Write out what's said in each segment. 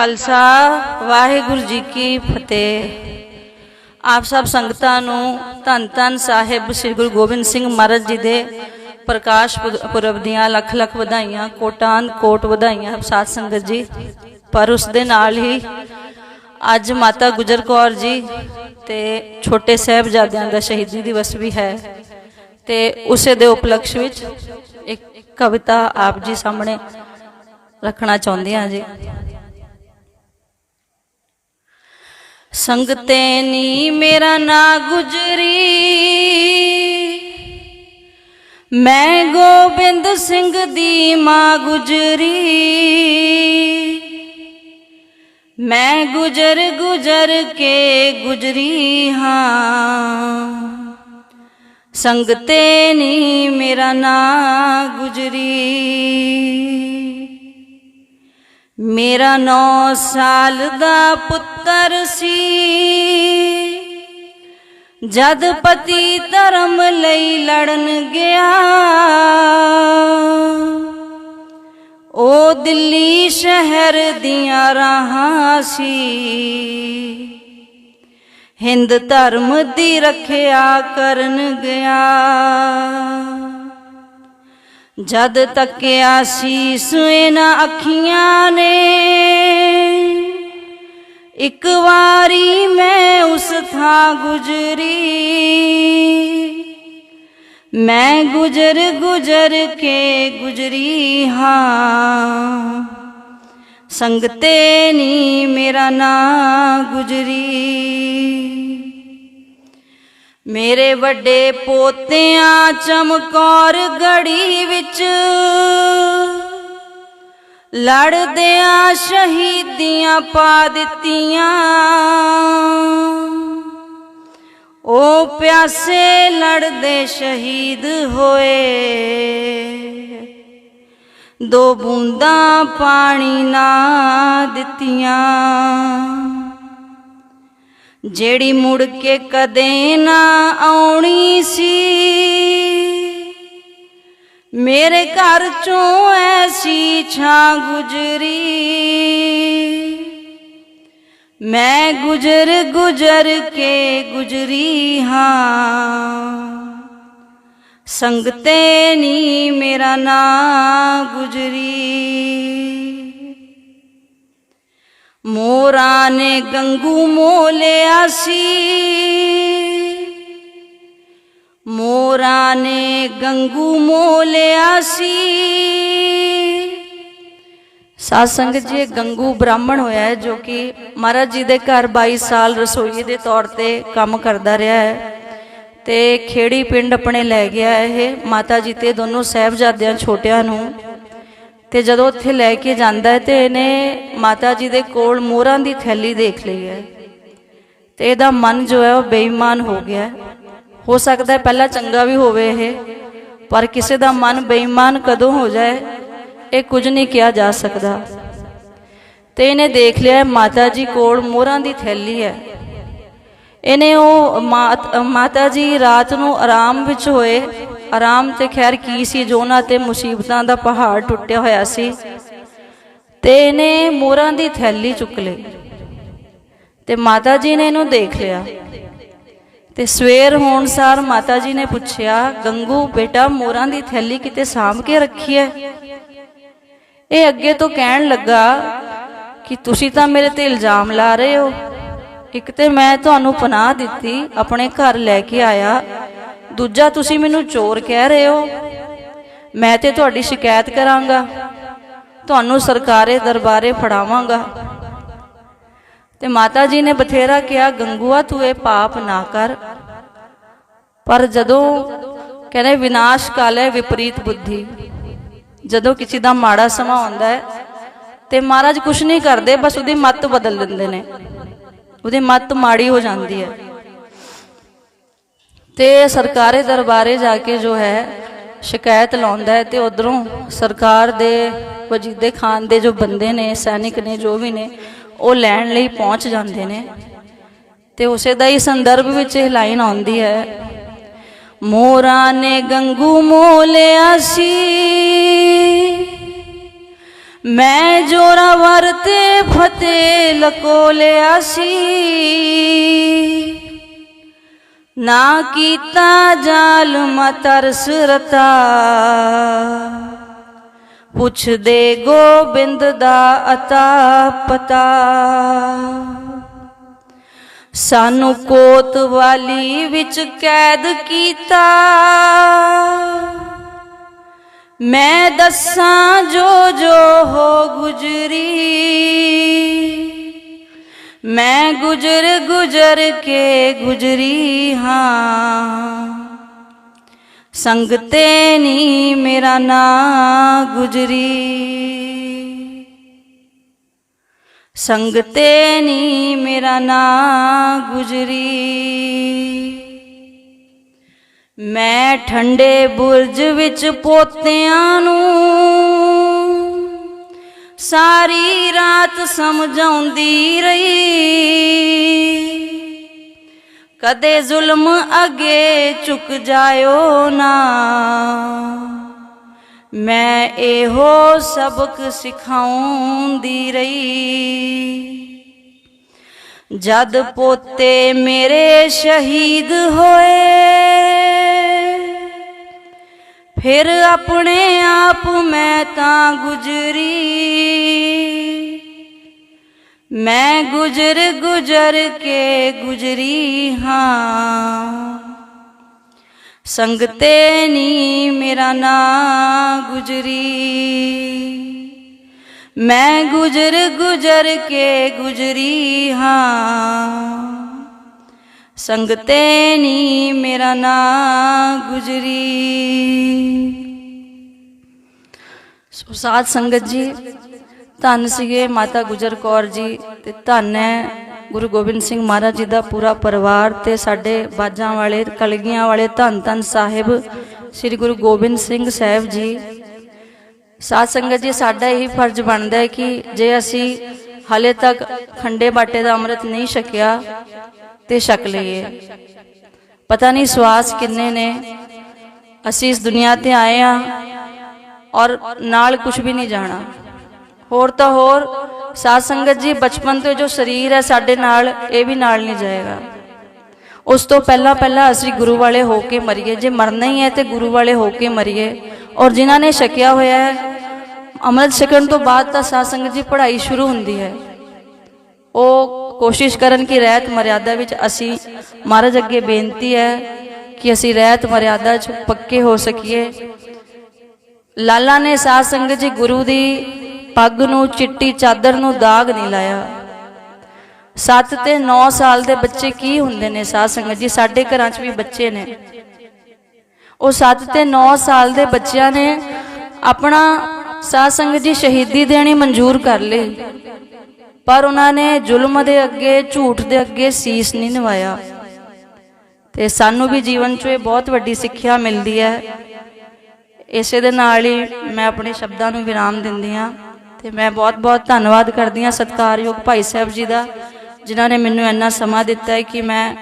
ਖਾਲਸਾ, ਵਾਹਿਗੁਰੂ ਜੀ ਕੀ ਫਤਿਹ। ਆਪ ਸਭ ਸੰਗਤਾਂ ਨੂੰ ਧੰਨ ਧੰਨ ਸਾਹਿਬ ਸ੍ਰੀ ਗੁਰੂ ਗੋਬਿੰਦ ਸਿੰਘ ਮਹਾਰਾਜ ਜੀ ਦੇ ਪ੍ਰਕਾਸ਼ ਪੁਰ- ਪੁਰਬ ਦੀਆਂ ਲੱਖ ਲੱਖ ਵਧਾਈਆਂ ਕੋਟਾਨ ਕੋਟ ਵਧਾਈਆਂ, ਸਾਧ ਸੰਗਤ ਜੀ। ਪਰ ਉਸ ਦੇ ਨਾਲ ਹੀ ਅੱਜ ਮਾਤਾ ਗੁਜਰ ਕੌਰ ਜੀ ਤੇ ਛੋਟੇ ਸਾਹਿਬਜ਼ਾਦਿਆਂ ਦਾ ਸ਼ਹੀਦੀ ਦਿਵਸ ਵੀ ਹੈ। ਤੇ ਉਸੇ ਦੇ ਉਪਲਕਸ਼ ਵਿੱਚ ਇੱਕ ਕਵਿਤਾ ਆਪ ਜੀ ਸਾਹਮਣੇ ਰੱਖਣਾ ਚਾਹੁੰਦੇ ਹਾਂ ਜੀ। ਸੰਗਤੇ ਨੀ ਮੇਰਾ ਨਾ ਗੁਜਰੀ। ਮੈਂ ਗੋਬਿੰਦ ਸਿੰਘ ਦੀ ਮਾਂ ਗੁਜਰੀ। ਮੈਂ ਗੁਜਰ ਗੁਜਰ ਕੇ ਗੁਜਰੀ ਹਾਂ। ਸੰਗਤੇ ਨੀ ਮੇਰਾ ਨਾ ਗੁਜਰੀ। ਮੇਰਾ 9 ਸਾਲ ਦਾ ਪੁੱਤਰ ਸੀ। ਜਦ ਪਤੀ ਧਰਮ ਲਈ ਲੜਨ ਗਿਆ, ਉਹ ਦਿੱਲੀ ਸ਼ਹਿਰ ਦੀਆਂ ਰਾਹਾਂ ਸੀ। ਹਿੰਦ ਧਰਮ ਦੀ ਰੱਖਿਆ ਕਰਨ ਗਿਆ। ਜਦ ਤੱਕਿਆ ਸੀਸ ਇਹਨਾਂ ਅੱਖੀਆਂ ਨੇ, ਇੱਕ ਵਾਰੀ ਮੈਂ ਉਸ ਥਾਂ ਗੁਜਰੀ। ਮੈਂ ਗੁਜਰ ਗੁਜਰ ਕੇ ਗੁਜਰੀ ਹਾਂ। ਸੰਗਤੇ ਨੀ ਮੇਰਾ ਨਾਂ ਗੁਜਰੀ। ਮੇਰੇ ਵੱਡੇ ਪੋਤਿਆਂ ਚਮਕੌਰ ਗੜੀ ਵਿੱਚ ਲੜਦਿਆਂ ਸ਼ਹੀਦੀਆਂ ਪਾ ਦਿੱਤੀਆਂ। ਉਹ ਪਿਆਸੇ ਲੜਦੇ ਸ਼ਹੀਦ ਹੋਏ। ਦੋ ਬੂੰਦਾਂ ਪਾਣੀ ਨਾ ਦਿੱਤੀਆਂ। ਜਿਹੜੀ ਮੁੜ ਕੇ ਕਦੇ ਨਾ ਆਉਣੀ ਸੀ। ਮੇਰੇ ਘਰ ਚੋਂ ਐਸੀ ਛਾਂ ਗੁਜਰੀ। ਮੈਂ ਗੁਜਰ ਗੁਜਰ ਕੇ ਗੁਜਰੀ ਹਾਂ। ਸੰਗਤੇ ਨੀ ਮੇਰਾ ਨਾਂ ਗੁਜਰੀ। ਮੋਰਾਂ ਨੇ ਗੰਗੂ ਮੋਲਿਆ ਸੀ ਮੋਰਾਂ ਨੇ ਗੰਗੂ ਮੋਲਿਆ ਸੀ ਸਾਧ ਸੰਗਤ ਜੀ ਗੰਗੂ ਬ੍ਰਾਹਮਣ ਹੋਇਆ ਹੈ ਜੋ ਕਿ ਮਹਾਰਾਜ ਜੀ ਦੇ ਘਰ 22 ਸਾਲ ਰਸੋਈ ਦੇ ਤੌਰ ਤੇ ਕੰਮ ਕਰਦਾ ਰਿਹਾ ਹੈ ਤੇ ਖੇੜੀ ਪਿੰਡ ਆਪਣੇ ਲੈ ਗਿਆ ਇਹ ਮਾਤਾ ਜੀ ਤੇ ਦੋਨੋਂ ਸਾਹਿਬਜ਼ਾਦਿਆਂ ਛੋਟਿਆਂ ਨੂੰ ਤੇ ਜਦੋਂ ਉੱਥੇ ਲੈ ਕੇ ਜਾਂਦਾ ਹੈ ਤੇ ਇਹਨੇ ਮਾਤਾ ਜੀ ਦੇ ਕੋਲ ਮੋਹਰਾਂ ਦੀ ਥੈਲੀ ਦੇਖ ਲਈ ਹੈ। ਤੇ ਇਹਦਾ ਮਨ ਜੋ ਹੈ ਉਹ ਬੇਈਮਾਨ ਹੋ ਗਿਆ ਹੋ। ਸਕਦਾ ਹੈ ਪਹਿਲਾਂ ਚੰਗਾ ਵੀ ਹੋਵੇ ਇਹ, ਪਰ ਕਿਸੇ ਦਾ ਮਨ ਬੇਈਮਾਨ ਕਦੋਂ ਹੋ ਜਾਏ, ਇਹ ਕੁਝ ਨਹੀਂ ਕਿਹਾ ਜਾ ਸਕਦਾ। ਤੇ ਇਹਨੇ ਦੇਖ ਲਿਆ ਮਾਤਾ ਜੀ ਕੋਲ ਮੋਹਰਾਂ ਦੀ ਥੈਲੀ ਹੈ। ਇਹਨੇ ਉਹ ਮਾਤ- ਮਾਤਾ ਜੀ ਰਾਤ ਨੂੰ ਆਰਾਮ ਵਿੱਚ ਹੋਏ ਆਰਾਮ ਤੇ ਖੈਰ ਕੀ ਸੀ? ਜੋ ਉਹਨਾਂ ਤੇ ਮੁਸੀਬਤਾਂ ਦਾ ਪਹਾੜ ਟੁੱਟਿਆ ਹੋਇਆ ਸੀ ਤੇ ਇਹਨੇ ਮੋਹਰਾਂ ਦੀ ਥੈਲੀ ਚੁੱਕ ਲਈ ਤੇ ਮਾਤਾ ਜੀ ਨੇ ਇਹਨੂੰ ਦੇਖ ਲਿਆ ਤੇ ਸਵੇਰ ਹੋਣ ਸਾਰ ਮਾਤਾ ਜੀ ਨੇ ਪੁੱਛਿਆ, ਗੰਗੂ, ਬੇਟਾ, ਮੋਹਰਾਂ ਦੀ ਥੈਲੀ ਕਿਤੇ ਸਾਂਭ ਕੇ ਰੱਖੀ ਹੈ ਇਹ ਅੱਗੇ ਤੋਂ ਕਹਿਣ ਲੱਗਾ ਕਿ, ਤੁਸੀਂ ਤਾਂ ਮੇਰੇ ਤੇ ਇਲਜ਼ਾਮ ਲਾ ਰਹੇ ਹੋ। ਇੱਕ ਤੇ ਮੈਂ ਤੁਹਾਨੂੰ ਪਨਾਹ ਦਿੱਤੀ, ਆਪਣੇ ਘਰ ਲੈ ਕੇ ਆਇਆ ਦੂਜਾ ਤੁਸੀਂ ਮੈਨੂੰ ਚੋਰ ਕਹਿ ਰਹੇ ਹੋ? ਮੈਂ ਤੇ ਤੁਹਾਡੀ ਸ਼ਿਕਾਇਤ ਕਰਾਂਗਾ। ਤੁਹਾਨੂੰ ਸਰਕਾਰੇ ਦਰਬਾਰੇ ਫੜਾਵਾਂਗਾ। ਤੇ ਮਾਤਾ ਜੀ ਨੇ ਬਥੇਰਾ ਕਿਹਾ, ਗੰਗੂਆ, ਤੂੰ ਇਹ ਪਾਪ ਨਾ ਕਰ। ਪਰ ਜਦੋਂ ਕਹਿੰਦੇ, ਵਿਨਾਸ਼ ਕਾਲ ਹੈ, ਵਿਪਰੀਤ ਬੁੱਧੀ। ਜਦੋਂ ਕਿਸੇ ਦਾ ਮਾੜਾ ਸਮਾਂ ਆਉਂਦਾ ਹੈ, ਤੇ ਮਹਾਰਾਜ ਕੁਝ ਨਹੀਂ ਕਰਦੇ, ਬਸ ਉਹਦੀ ਮੱਤ ਬਦਲ ਦਿੰਦੇ ਨੇ। ਉਹਦੀ ਮੱਤ ਮਾੜੀ ਹੋ ਜਾਂਦੀ ਹੈ। ਤੇ ਸਰਕਾਰੀ ਦਰਬਾਰੇ ਜਾ ਕੇ ਜੋ ਹੈ, ਸ਼ਿਕਾਇਤ ਲਾਉਂਦਾ ਹੈ ਤੇ ਉਧਰੋਂ ਸਰਕਾਰ ਦੇ, ਵਜੀਦੇ ਖਾਨ ਦੇ ਜੋ ਬੰਦੇ ਨੇ, ਸੈਨਿਕ ਨੇ, ਜੋ ਵੀ ਨੇ, ਉਹ ਲੈਣ ਲਈ ਪਹੁੰਚ ਜਾਂਦੇ ਨੇ। ਤੇ ਉਸੇ ਦਾ ਹੀ ਸੰਦਰਭ ਵਿੱਚ ਇਹ ਲਾਈਨ ਆਉਂਦੀ ਹੈ, ਮੋਰਾਂ ਨੇ ਗੰਗੂ ਮੋਲਿਆ ਸੀ। ਮੈਂ ਜੋਰਾਵਰ ਵਰਤੇ ਫਤਿਹ ਲਕੋ ਲਿਆ ਸੀ। ਨਾ ਕੀਤਾ ਜ਼ਾਲਮ, ਤਰਸ ਰਤਾ। ਪੁੱਛਦੇ ਗੋਬਿੰਦ ਦਾ ਅਤਾ ਪਤਾ। ਸਾਨੂੰ ਕੋਤਵਾਲੀ ਵਿੱਚ ਕੈਦ ਕੀਤਾ। ਮੈਂ ਦੱਸਾਂ ਜੋ ਜੋ ਹੋ ਗੁਜਰੀ। ਮੈਂ ਗੁਜਰ ਗੁਜਰ ਕੇ ਗੁਜਰੀ ਹਾਂ। ਸੰਗਤੇ ਨੀ ਮੇਰਾ ਨਾਂ ਗੁਜਰੀ। ਸੰਗਤੇ ਨੀ ਮੇਰਾ ਨਾਂ ਗੁਜਰੀ। ਮੈਂ ਠੰਡੇ ਬੁਰਜ ਵਿੱਚ ਪੋਤਿਆਂ ਨੂੰ ਸਾਰੀ ਰਾਤ ਸਮਝਾਉਂਦੀ ਰਹੀ। ਕਦੇ ਜ਼ੁਲਮ ਅੱਗੇ ਝੁਕ ਜਾਇਓ ਨਾ। ਮੈਂ ਇਹੋ ਸਬਕ ਸਿਖਾਉਂਦੀ ਰਹੀ। ਜਦ ਪੋਤੇ ਮੇਰੇ ਸ਼ਹੀਦ ਹੋਏ, ਫਿਰ ਆਪਣੇ ਆਪ ਮੈਂ ਤਾਂ ਗੁਜਰੀ। ਮੈਂ ਗੁਜਰ ਗੁਜਰ ਕੇ ਗੁਜਰੀ ਹਾਂ ਸੰਗਤੇ ਨੀ ਮੇਰਾ ਨਾਂ ਗੁਜਰੀ ਮੈਂ ਗੁਜਰ ਗੁਜਰ ਕੇ ਗੁਜਰੀ ਹਾਂ ਸੰਗਤੇ ਨੀ ਮੇਰਾ ਨਾਂ ਗੁਜਰੀ ਸੋ ਸਾਧ ਸੰਗਤ ਜੀ ਧੰਨ ਸੀਗੇ ਮਾਤਾ ਗੁਜਰ ਕੌਰ ਜੀ ਤੇ ਧੰਨ ਹੈ ਗੁਰੂ ਗੋਬਿੰਦ ਸਿੰਘ ਮਹਾਰਾਜ ਜੀ ਦਾ ਪੂਰਾ ਪਰਿਵਾਰ ਤੇ ਸਾਡੇ ਬਾਜਾਂ ਵਾਲੇ, ਕਲਗੀਆਂ ਵਾਲੇ ਧੰਨ ਧੰਨ ਸਾਹਿਬ, ਸ੍ਰੀ ਗੁਰੂ ਗੋਬਿੰਦ ਸਿੰਘ ਸਾਹਿਬ ਜੀ। ਸਾਧ ਸੰਗਤ ਜੀ, ਸਾਡਾ ਇਹੀ ਫਰਜ਼ ਬਣਦਾ ਹੈ ਕਿ ਜੇ ਅਸੀਂ ਹਾਲੇ ਤੱਕ ਖੰਡੇ ਬਾਟੇ ਦਾ ਅੰਮ੍ਰਿਤ ਨਹੀਂ ਛਕਿਆ ਤੇ ਛਕ ਲਈਏ। ਪਤਾ ਨਹੀਂ ਸਵਾਸ ਕਿੰਨੇ ਨੇ। ਅਸੀਂ ਇਸ ਦੁਨੀਆ ਤੇ ਆਏ ਆ ਔਰ ਨਾਲ ਕੁਝ ਵੀ ਨਹੀਂ ਜਾਣਾ। ਹੋਰ ਤਾਂ ਹੋਰ, ਸਾਧ ਸੰਗਤ ਜੀ, ਬਚਪਨ ਤੋਂ ਜੋ ਸਰੀਰ ਹੈ ਸਾਡੇ ਨਾਲ, ਇਹ ਵੀ ਨਾਲ ਨਹੀਂ ਜਾਏਗਾ। ਉਸ ਤੋਂ ਪਹਿਲਾਂ ਪਹਿਲਾਂ ਅਸੀਂ ਗੁਰੂ ਵਾਲੇ ਹੋ ਕੇ ਮਰੀਏ। ਜੇ ਮਰਨਾ ਹੀ ਹੈ ਤੇ ਗੁਰੂ ਵਾਲੇ ਹੋ ਕੇ ਮਰੀਏ। ਔਰ ਜਿਨ੍ਹਾਂ ਨੇ ਛਕਿਆ ਹੋਇਆ ਹੈ, ਅੰਮ੍ਰਿਤ ਛਕਣ ਤੋਂ ਬਾਅਦ ਤਾਂ ਸਾਧ ਸੰਗਤ ਜੀ ਪੜ੍ਹਾਈ ਸ਼ੁਰੂ ਹੁੰਦੀ ਹੈ। ਉਹ ਕੋਸ਼ਿਸ਼ ਕਰਨ ਕਿ ਰਹਿਤ ਮਰਿਆਦਾ ਵਿੱਚ ਅਸੀਂ, ਮਹਾਰਾਜ ਅੱਗੇ ਬੇਨਤੀ ਹੈ ਕਿ ਅਸੀਂ ਰਹਿਤ ਮਰਿਆਦਾ 'ਚ ਪੱਕੇ ਹੋ ਸਕੀਏ। ਲਾਲਾ ਨੇ ਸਾਧ ਸੰਗਤ ਜੀ ਗੁਰੂ ਦੀ ਪੱਗ ਨੂੰ, ਚਿੱਟੀ ਚਾਦਰ ਨੂੰ ਦਾਗ ਨਹੀਂ ਲਾਇਆ। 7 ਤੇ 9 ਸਾਲ ਦੇ ਬੱਚੇ ਕੀ ਹੁੰਦੇ ਨੇ ਸਾਧ ਸੰਗਤ ਜੀ? ਸਾਡੇ ਘਰਾਂ 'ਚ ਵੀ ਬੱਚੇ ਨੇ। ਉਹ 7 ਤੇ 9 ਸਾਲ ਦੇ ਬੱਚਿਆਂ ਨੇ ਆਪਣਾ ਸਾਧ ਸੰਗਤ ਜੀ ਸ਼ਹੀਦੀ ਦੇਣੀ ਮਨਜ਼ੂਰ ਕਰ ਲਈ। ਪਰ ਉਹਨਾਂ ਨੇ ਜ਼ੁਲਮ ਦੇ ਅੱਗੇ, ਝੂਠ ਦੇ ਅੱਗੇ ਸੀਸ ਨਹੀਂ ਨਿਵਾਇਆ। ਤੇ ਸਾਨੂੰ ਵੀ ਜੀਵਨ 'ਚ ਇਹ ਬਹੁਤ ਵੱਡੀ ਸਿੱਖਿਆ ਮਿਲਦੀ ਹੈ। ਇਸੇ ਦੇ ਨਾਲ ਹੀ ਮੈਂ ਆਪਣੇ ਸ਼ਬਦਾਂ ਨੂੰ ਵਿਰਾਮ ਦਿੰਦੀ ਹਾਂ। ਤੇ ਮੈਂ ਬਹੁਤ-ਬਹੁਤ ਧੰਨਵਾਦ ਕਰਦੀ ਹਾਂ ਸਤਿਕਾਰਯੋਗ ਭਾਈ ਸਾਹਿਬ ਜੀ ਦਾ, ਜਿਨ੍ਹਾਂ ਨੇ ਮੈਨੂੰ ਇੰਨਾ ਸਮਾਂ ਦਿੱਤਾ ਹੈ ਕਿ ਮੈਂ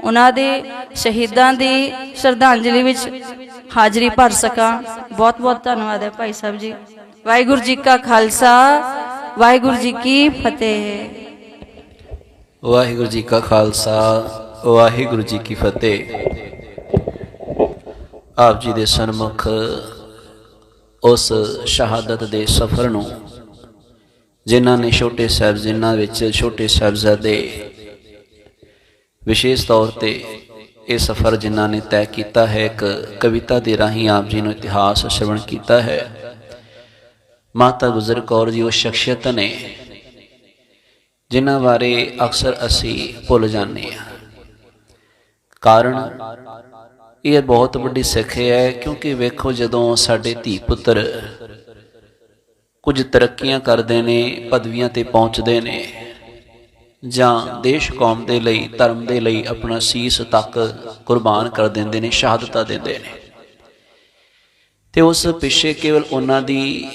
ਉਹਨਾਂ ਦੇ ਸ਼ਹੀਦਾਂ ਦੀ ਸ਼ਰਧਾਂਜਲੀ ਵਿੱਚ ਹਾਜ਼ਰੀ ਭਰ ਸਕਾਂ। ਬਹੁਤ-ਬਹੁਤ ਧੰਨਵਾਦ ਹੈ ਭਾਈ ਸਾਹਿਬ ਜੀ। ਵਾਹਿਗੁਰੂ ਜੀ ਕਾ ਖਾਲਸਾ, ਵਾਹਿਗੁਰੂ ਜੀ ਕੀ ਫਤਿਹ। ਵਾਹਿਗੁਰੂ ਜੀ ਕਾ ਖਾਲਸਾ, ਵਾਹਿਗੁਰੂ ਜੀ ਕੀ ਫਤਿਹ। ਆਪ ਜੀ ਦੇ ਸਨਮੁਖ ਉਸ ਸ਼ਹਾਦਤ ਦੇ ਸਫ਼ਰ ਨੂੰ ਜਿਨ੍ਹਾਂ ਨੇ ਛੋਟੇ ਸਾਹਿਬ ਜਿਨ੍ਹਾਂ ਵਿੱਚ ਛੋਟੇ ਸਾਹਿਬਜ਼ਾਦੇ ਵਿਸ਼ੇਸ਼ ਤੌਰ ਤੇ ਇਹ ਸਫ਼ਰ ਜਿਨ੍ਹਾਂ ਨੇ ਤੈਅ ਕੀਤਾ ਹੈ, ਇੱਕ ਕਵਿਤਾ ਦੇ ਰਾਹੀਂ ਆਪ ਜੀ ਨੂੰ ਇਤਿਹਾਸ ਸ਼ਰਵਣ ਕੀਤਾ ਹੈ। ਮਾਤਾ ਗੁਜਰ ਕੌਰ ਜੀ, ਉਹ ਸ਼ਖਸੀਅਤ ਨੇ, ਜਿਨ੍ਹਾਂ ਬਾਰੇ ਅਕਸਰ ਅਸੀਂ ਭੁੱਲ ਜਾਂਦੇ ਹਾਂ। ਕਾਰਨ, ਇਹ ਬਹੁਤ ਵੱਡੀ ਸਿੱਖਿਆ ਹੈ, ਕਿਉਂਕਿ ਵੇਖੋ ਜਦੋਂ ਸਾਡੇ ਧੀ ਪੁੱਤਰ ਕੁਝ ਤਰੱਕੀਆਂ ਕਰਦੇ ਨੇ, ਪਦਵੀਆਂ ਤੇ ਪਹੁੰਚਦੇ ਨੇ। ਜਾਂ ਦੇਸ਼ ਕੌਮ ਦੇ ਲਈ, ਧਰਮ ਦੇ ਲਈ ਆਪਣਾ ਸੀਸ ਤੱਕ ਕੁਰਬਾਨ ਕਰ ਦਿੰਦੇ ਨੇ, ਸ਼ਹਾਦਤਾਂ ਦਿੰਦੇ ਨੇ। ਤੇ ਉਸ ਪਿੱਛੇ ਕੇਵਲ ਉਹਨਾਂ ਦੀ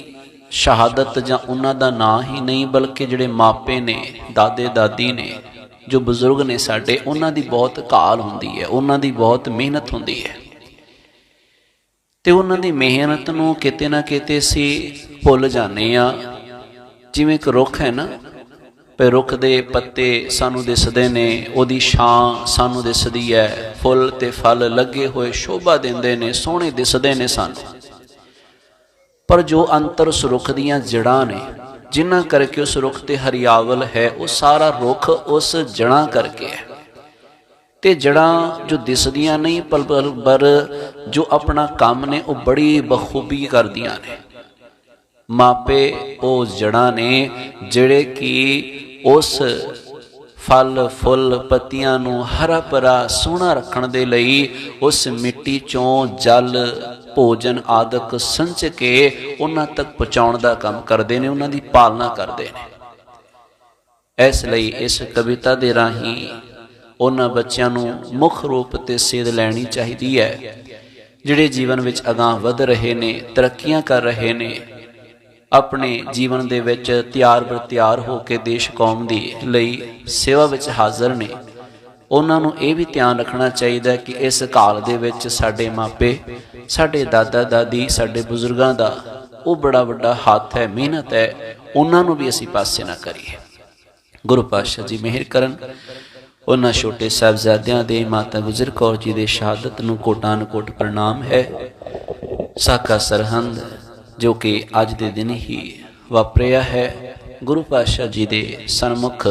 ਸ਼ਹਾਦਤ ਜਾਂ ਉਹਨਾਂ ਦਾ ਨਾਂ ਹੀ ਨਹੀਂ, ਬਲਕਿ ਜਿਹੜੇ ਮਾਪੇ ਨੇ, ਦਾਦੇ, ਦਾਦੀ ਨੇ, ਜੋ ਬਜ਼ੁਰਗ ਨੇ ਸਾਡੇ, ਉਹਨਾਂ ਦੀ ਬਹੁਤ ਕਾਲ ਹੁੰਦੀ ਹੈ, ਉਹਨਾਂ ਦੀ ਬਹੁਤ ਮਿਹਨਤ ਹੁੰਦੀ ਹੈ। ਤੇ ਉਹਨਾਂ ਦੀ ਮਿਹਨਤ ਨੂੰ ਕਿਤੇ ਨਾ ਕਿਤੇ ਅਸੀਂ ਭੁੱਲ ਜਾਂਦੇ ਆ ਜਿਵੇਂ ਇੱਕ ਰੁੱਖ ਹੈ ਨਾ ਪੇ ਰੁੱਖ ਦੇ ਪੱਤੇ ਸਾਨੂੰ ਦਿਸਦੇ ਨੇ, ਉਹਦੀ ਛਾਂ ਸਾਨੂੰ ਦਿਸਦੀ ਹੈ, ਫੁੱਲ ਤੇ ਫਲ ਲੱਗੇ ਹੋਏ ਸ਼ੋਭਾ ਦਿੰਦੇ ਨੇ, ਸੋਹਣੇ ਦਿਸਦੇ ਨੇ ਸਾਨੂੰ। ਪਰ ਜੋ ਅੰਤਰ ਉਸ ਰੁੱਖ ਦੀਆਂ ਜੜਾਂ ਨੇ, ਜਿਨ੍ਹਾਂ ਕਰਕੇ ਉਸ ਰੁੱਖ ਤੇ ਹਰਿਆਵਲ ਹੈ, ਉਹ ਸਾਰਾ ਰੁੱਖ ਉਸ ਜੜਾਂ ਕਰਕੇ ਹੈ। ਤੇ ਜੜਾਂ ਜੋ ਦਿਸਦੀਆਂ ਨਹੀਂ, ਪਰ ਪਰ ਜੋ ਆਪਣਾ ਕੰਮ ਨੇ, ਉਹ ਬੜੀ ਬਖੂਬੀ ਕਰਦੀਆਂ ਨੇ। ਮਾਪੇ ਉਹ ਜੜਾਂ ਨੇ ਜਿਹੜੇ ਕਿ ਉਸ ਫਲ, ਫੁੱਲ ਪੱਤੀਆਂ ਨੂੰ ਹਰਾ ਭਰਾ ਸੋਹਣਾ ਰੱਖਣ ਦੇ ਲਈ ਉਸ ਮਿੱਟੀ ਚੋਂ ਜਲ, ਭੋਜਨ ਆਦਿਕ ਸੰਚ ਕੇ ਉਹਨਾਂ ਤੱਕ ਪਹੁੰਚਾਉਣ ਦਾ ਕੰਮ ਕਰਦੇ ਨੇ, ਉਹਨਾਂ ਦੀ ਪਾਲਣਾ ਕਰਦੇ ਨੇ। ਇਸ ਲਈ ਇਸ ਕਵਿਤਾ ਦੇ ਰਾਹੀਂ ਉਹਨਾਂ ਬੱਚਿਆਂ ਨੂੰ ਮੁੱਖ ਰੂਪ ਤੇ ਸੇਧ ਲੈਣੀ ਚਾਹੀਦੀ ਹੈ, ਜਿਹੜੇ ਜੀਵਨ ਵਿੱਚ ਅਗਾਹ ਵਧ ਰਹੇ ਨੇ, ਤਰੱਕੀਆਂ ਕਰ ਰਹੇ ਨੇ, ਆਪਣੇ ਜੀਵਨ ਦੇ ਵਿੱਚ ਤਿਆਰ ਬਰ ਤਿਆਰ ਹੋ ਕੇ ਦੇਸ਼ ਕੌਮ ਦੀ ਲਈ ਸੇਵਾ ਵਿੱਚ ਹਾਜ਼ਰ ਨੇ। ਉਹਨਾਂ ਨੂੰ ਇਹ ਵੀ ਧਿਆਨ ਰੱਖਣਾ ਚਾਹੀਦਾ ਕਿ ਇਸ ਕਾਲ ਦੇ ਵਿੱਚ ਸਾਡੇ ਮਾਪੇ, ਸਾਡੇ ਦਾਦਾ ਦਾਦੀ, ਸਾਡੇ ਬਜ਼ੁਰਗਾਂ ਦਾ ਉਹ ਬੜਾ ਵੱਡਾ ਹੱਥ ਹੈ, ਮਿਹਨਤ ਹੈ, ਉਹਨਾਂ ਨੂੰ ਵੀ ਅਸੀਂ ਪਾਸੇ ਨਾ ਕਰੀਏ। ਗੁਰੂ ਪਾਤਸ਼ਾਹ ਜੀ ਮਿਹਰ ਕਰਨ। ਉਹਨਾਂ ਛੋਟੇ ਸਾਹਿਬਜ਼ਾਦਿਆਂ ਦੇ ਮਾਤਾ ਗੁਜਰ ਕੌਰ ਜੀ ਦੇ ਸ਼ਹਾਦਤ ਨੂੰ ਕੋਟਾਨ ਕੋਟ ਪ੍ਰਣਾਮ ਹੈ। ਸਾਕਾ ਸਰਹੰਦ, ਜੋ ਕਿ ਅੱਜ ਦੇ ਦਿਨ ਹੀ ਵਾਪਰਿਆ ਹੈ, ਗੁਰੂ ਪਾਤਸ਼ਾਹ ਜੀ ਦੇ ਸਨਮੁਖ